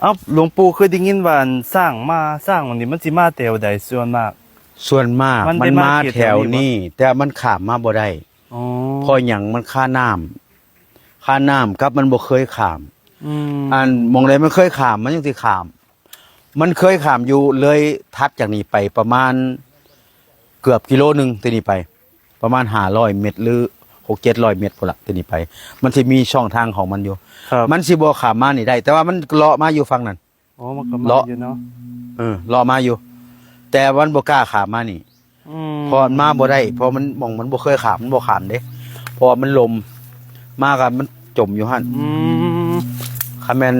เอ้าหลวงปู่เคยได้ยินว่าอันสร้างมาสร้างวันนี้มันสิมาแต่วใดส่วนมาก ส่วนมากมันมัได้นมามาเขตแถวแถวนี้นี้ แต่มันขามมาบ่ได้อ๋อเพราะหยังมันค่าน้ำค่าน้ำครับมันบ่เคยขาม อืมอันมองเลยมันเคยขามมันยังสิขาม มันเคยขามอยู่เลยทัดจากนี้ไปประมาณเกือบกิโลหนึ่งทีนี้ไป ประมาณห้าร้อยเมตรหรือ หกเจ็ดร้อยเมตรพุ่นละทีนี้ไป มันจะมีช่องทางของมันอยู่ ครับมันสิบ่ขามมานี่ได้ แต่ว่ามันเลาะมาอยู่ฝั่งนั้น อ๋อมันก็มาเลาะ อยู่เนาะเออเลาะมาอยู่ แต่วันบ่กล้าขามมานี่ อืมพอมันมาบ่ได้เพอมันมองมันบ่เคยขามมันบ่ขามเด้เพอมันลมมากับมันจมอยู่หั่นอืมคันแม่น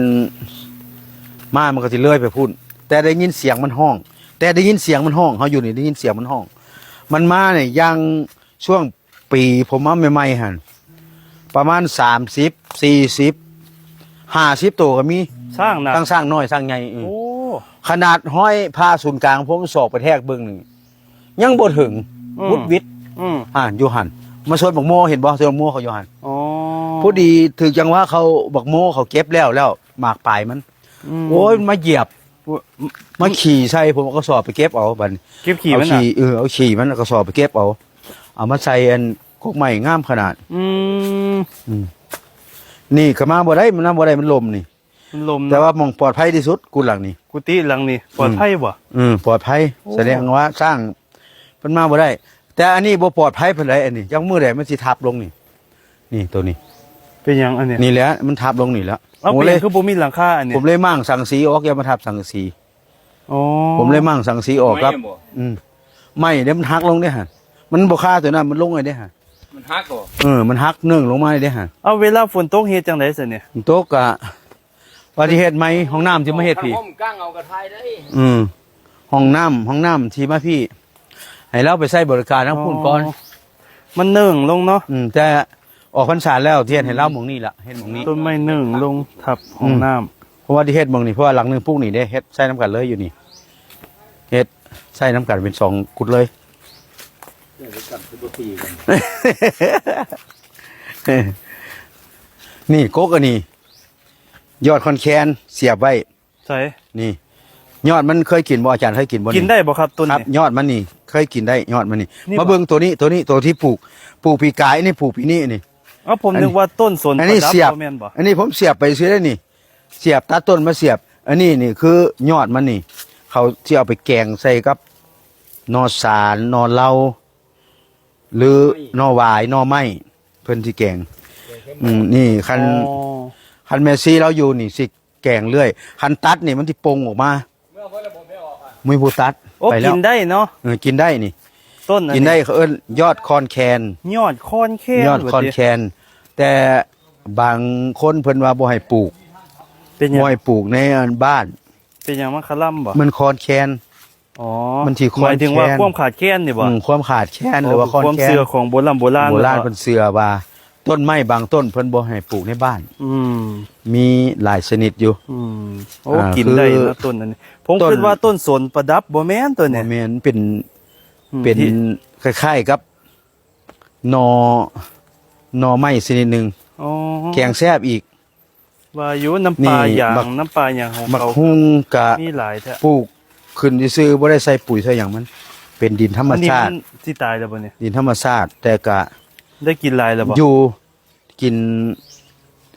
มามันก็สิเลื่อยไปพุ่นแต่ได้ยินเสียงมันห้อง แต่ได้ยินเสียงมันห้องเฮาอยู่นี่ได้ยินเสียงมันห้อง มันมาเนี่ยยังช่วง ปี ผมมาใหม่ๆหั่นประมาณ30 40 50ตัวก็มีสร้างนะทั้งสร้างน้อยสร้างใหญ่เออโอ้ขนาดห้อยผ้าศูนย์กลาง ผมสอกไปแทกเบิ่งนี่ยังบ่ถึงอืมวุดวิทย์อืมอ่านอยู่หันมาสวนบักโมเห็นบ่สวนบักโมเขาอยู่หันอ๋อผู้ดีถือจังว่าเขาบักโมเขาเก็บแล้วแล้วหมากปลายมัน มโอ้ยมาเหยียบ มาขี่ใส่ผมเอากระสอบไปเก็บเอาบัดนี้เก็บขี่เอามันน่ะขี่เออเอาขี่มันเอากระสอบไปเก็บเอา เอามาใส่อัน กกใหม่งามขนาด อืมอืมนี่ก็มาบ่ได้มันมาบ่ได้มันลมนี่มันลมแต่ว่ามองปลอดภัยที่สุดกูหลังนี่ กุฏิหลังนี้ปลอดภัยบ่ อืมปลอดภัยโอ้ แสดงว่าสร้างมันมาบ่ได้ แต่อันนี้บ่ปลอดภัยเพิ่นไดอันนี้จังมือใดมันสิทับลงนี่ นี่ตัวนี้ เป็นหยังอันเนี้ยนี่แหละมันทับลงนี่แล้วเอาผมเป็นหเลยัยงคือบ่มีหลังคาอันเนี้ผยมเลยมั่งสังสีออกอย่ามาทับสังสี อ๋อผมเลยมั่งสังสีออกครับ อืมไม่เดี๋ยวมันหักลงได้ฮะมันบ่ค่าตัวนั้นมันลงไงได้ฮะ มันฮักเหรอเออมันหักเนื่องลงมาได้ฮะเอาเวลาฝนตกเฮ็ดจังได๋ซั่นเนี่ยโต๊ะกะว่าที่เฮ็ดไหมห้องน้ำที่มาเฮ็ดพี่ผมก้างเอากระทายได้อืมห้องน้ำห้องน้ำที่มาพี่ ให้เราไปใช้บริการทั้งพุ่นก่อน มันเนื่องลงเนาะอืมแต่ออกพรรษาแล้วเทียนให้เราหมองนี่ล่ะเฮ็ดหมองนี้ต้นไม้เนื่องลงทับห้องน้ำเพราะว่าที่เฮ็ดหมองนี่เพราะว่าหลังหนึงพวกนี่ได้เฮ็ดใส่น้ำกันเลยอยู่นี่เฮ็ดใส่น้ำกันเป็นสองกุดเลย นี่โกกอันนี้ ยอดคอนแคนเสียบไว้ ใส่นี่ ยอดมันเคยกินบ่อาจารย์เคยกินบ่กินได้บ่ครับต้นครับ นี้ ยอดมันนี่ เคยกินได้ยอดมันนี่นี่มาบ่เบิ่งตัวนี้ตัวนี้ตัวที่ปลูกปลูกปีกายนี่ปลูกปีนี้นี่ เอ้าผมอันนี้ นึกว่าต้นสนอันนี้ประดัเสียบ บ่แม่นบ่อันนี้ผมเสียบไปซื้อได้นี่ เสียบตัดต้นมาเสียบ อันนี้นี่คือยอดมันนี่ เขาที่เอาไปแกงใส่กับ นอสารนอเหล้า หรือนอหวายนอไม้เพิ่นที่แกง อืมนี่คันอ๋อคันเมซี่เราอยู่นี่สิแกงเรื่อยคันตัดนี่มันที่ปงออกมาเมื่อเพื่อนผมไม่ออกอะมือผู้ตัดโอ้ไปแล้กิวนได้เนาะเออกินได้นี่ ต้นอักินได้เขาเอิ้นยอดคอนแคน ยอดคอนแค่ยอดคอนแคน แต่บางคนเพิ่นว่าบ่ให้ปลูกเป็นหยังบ่ให้ปลูกในบ้าน เป็นหยังมันคล่ำบ่มันคอนแคน อ๋อมันที่หมายถึงว่าคอนแค้น ความขาดแคลนนี่บ่อืมความขาดแคลนหรือว่าคอนความแคนเสื่อของโบราณโบราณโบราณหอเพิ่นเชื่อว่า ต้นไม้บางต้นเพิ่นบ่ให้ปลูกในบ้าน อืม มีหลายชนิดอยู่ อืมโอ้อ่ากินคือได้นะต้นอันนี้ผมต้น คิดว่าต้นสนประดับบ่แม่นตัวบ่เนี่ยแม่นเป็นอืมเป็นที่คล้ายๆกับหนอหนอไม้ชนิดหนึงอ๋อแกงแซ่บอีกว่าอยู่น้ำปลานี่อย่างบัก น้ำปลาอย่างของมักเขาฮุ้งกะมีหลายแท้ปลูก ขึ้นซื่อๆบ่ได้ใส่ปุ๋ยใส่หยังมัน เป็นดินธรรมอันนี้ชามัตินสิตายแล้วบ่เนี่ยดินธรรมชาติ แต่กะได้กินหลายแล้วบ่อยู่กิน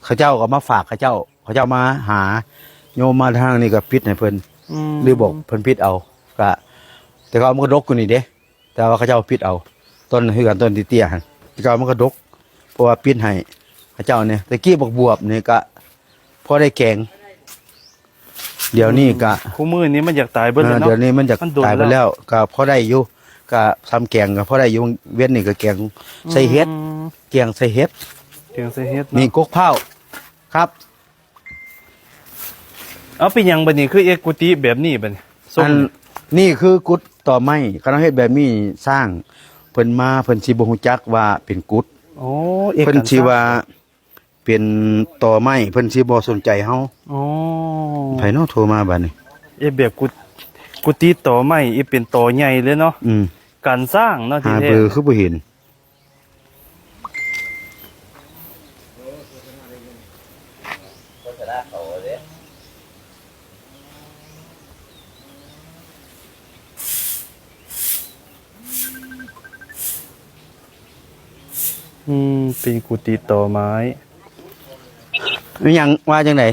เขาเจ้าก็มาฝากเขาเจ้าเขาเจ้ามาหา โยมมาทางนี้ก็พิษให้เพิ่นมหรือบอกเพิ่นพิษเอาก็แต่ก็เอามันก็ดกอยู่นี่เด้แต่ว่าเขาเจ้าพิษเอา ต้นคือกันต้นเตี้ยๆหั่นแต่ก็เอามันก็ดกเพราะว่าพิษให้เขาเจ้าเนี่ยตะกี้บอกบวบนี่ก็พอได้แกง เดี๋ยวนี้ก็คู่มือนี้มันอยากตายเบิดแล้วเดี๋ยวเนาะนี้มันจะมันโดนตายไปแล้วแล้วก็พอได้อยู่ก็ทำแกงก็พอได้อยู่เว้นนี่ก็แกงใส่เฮ็ดอืมแกงใส่เฮ็ดเกียงใส่เฮ็ดนี่เนาะกกเผาครับ เอาเป็นหยังบัดนี้คือเอกกุฏิแบบนี้บัดนี้ทรงอันนี่คือกุดต่อไม้คณะเฮ็ดแบบนี้สร้างเพิ่นมาเพิ่นสิบ่ฮู้จักว่าเป็นกุดโอ้เอกเพิ่นสิว่า เป็นต่อไม้เพื่อนสิบอสนใจเฮาอ๋อไผนอกโทรมาบ้านนี่เอ้แบบกุกูตีต่อไม้เอเป็นต่อใหญ่เลยเนาะการสร้างเนาะที่หาเบแท้อร์คือบ่เห็น อืมเป็นกุฏิต่อไม้ มีหยังว่าจังได